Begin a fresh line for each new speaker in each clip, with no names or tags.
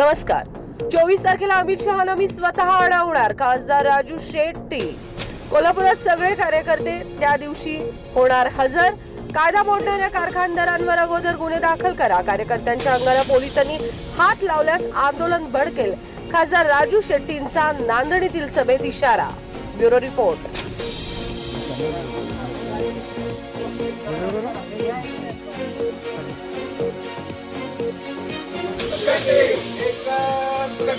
नमस्कार. चोवीस तारखेला अमित शहाना मी स्वतः अडवणार खासदार राजू शेट्टी. कोल्हापुरात सगळे कार्यकर्ते त्या दिवशी होणार हजर. कायदा मोडणाऱ्या कारखानदारांवर अगोदर गुन्हे दाखल करा. कार्यकर्त्यांच्या अंगाला पोलिसांनी हात लावल्यास आंदोलन भडकेल खासदार राजू शेट्टींचा नांदणीतील सभेत इशारा. Bureau report.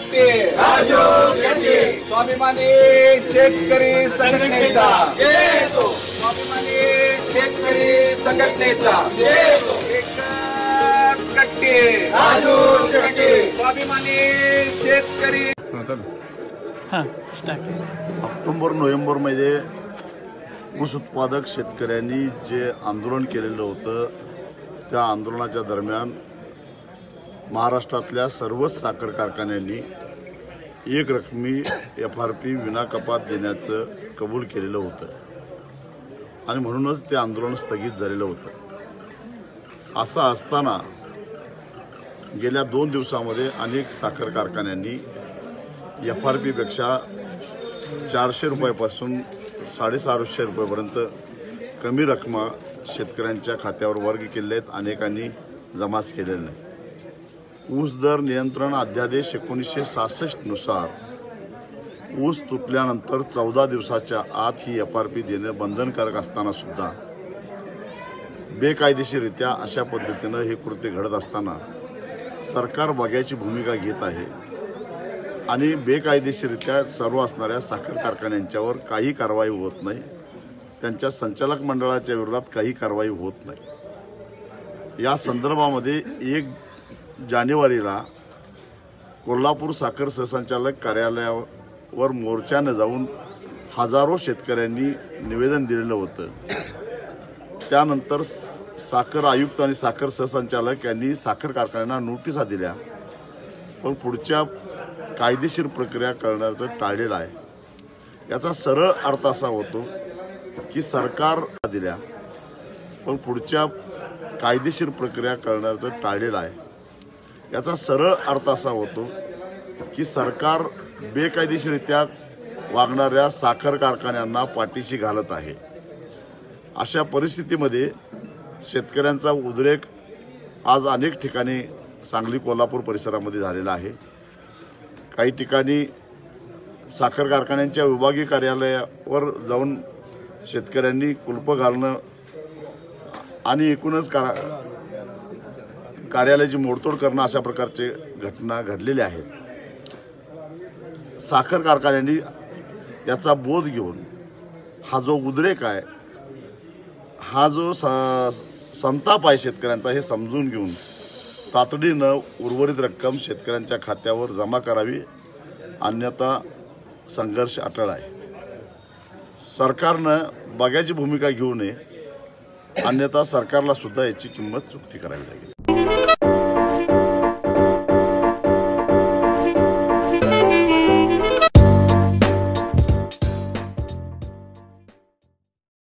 राजू स्वाभिमानी शेतकरी संघटनेचा. स्वाभिमानी शेतकरी संघटनेचा. एकच कट्टे. राजू शेट्टी स्वाभिमानी शेतकरी.
हां स्टार्ट
ऑक्टोबर नोव्हेंबरमध्ये ऊस उत्पादक शेतकऱ्यांनी जे आंदोलन केलेलं होतं त्या आंदोलनाच्या दरम्यान महाराष्ट्रातल्या सर्वच साखर कारखान्यांनी एक रकमी एफ आर पी विना कपात देण्याचं कबूल केलेलं होतं. आणि म्हणूनच ते आंदोलन स्थगित झालेलं होतं. असं असताना गेल्या दोन दिवसामध्ये अनेक साखर कारखान्यांनी एफ आर पीपेक्षा चारशे रुपयापासून साडेसहाशे रुपयापर्यंत कमी रकमा शेतकऱ्यांच्या खात्यावर वर्ग केले आहेत. अनेकांनी जमाच केलेले नाही. ऊस दर नियंत्रण अध्यादेश एकोणीसशे सहासष्टनुसार ऊस तुटल्यानंतर चौदा दिवसाच्या आत ही एफ आर पी देणं बंधनकारक असताना सुद्धा. बेकायदेशीररित्या अशा पद्धतीनं हे कृत्य घडत असताना सरकार बघ्याची भूमिका घेत आहे. आणि बेकायदेशीररित्या सर्व असणाऱ्या साखर कारखान्यांच्यावर काही कारवाई होत नाही. त्यांच्या संचालक मंडळाच्या विरोधात काही कारवाई होत नाही. या संदर्भामध्ये एक जानेवारीला कोल्हापूर साखर सहसंचालक कार्यालयावर मोर्चानं जाऊन हजारो शेतकऱ्यांनी निवेदन दिलेलं होतं. त्यानंतर साखर आयुक्त आणि साखर सहसंचालक यांनी साखर कारखान्यांना नोटिसा दिल्या. पण पुढच्या कायदेशीर प्रक्रिया करण्याचं टाळलेलं आहे. याचा सरळ अर्थ असा होतो की सरकार दिल्या पण पुढच्या कायदेशीर प्रक्रिया करण्याचं टाळलेलं आहे. याचा सरळ अर्थ असा होतो की सरकार बेकायदेशीररित्या वागणाऱ्या साखर कारखान्यांना पाठीशी घालत आहे. अशा परिस्थितीमध्ये शेतकऱ्यांचा उद्रेक आज अनेक ठिकाणी सांगली कोल्हापूर परिसरामध्ये झालेला आहे. काही ठिकाणी साखर कारखान्यांच्या विभागीय कार्यालयावर जाऊन शेतकऱ्यांनी कुलप घालणं आणि एकूणच कारा कार्यालयाची मोडतोड करणं अशा प्रकारचे घटना घडलेल्या आहेत. साखर कारखान्यांनी याचा बोध घेऊन हा जो उद्रेक आहे हा जो स- संताप आहे शेतकऱ्यांचा हे समजून घेऊन तातडीनं उर्वरित रक्कम शेतकऱ्यांच्या खात्यावर जमा करावी अन्यथा संघर्ष अटळ आहे. सरकारनं बघ्याची भूमिका घेऊ नये अन्यथा सरकारला सुद्धा याची किंमत चुकती करावी लागेल.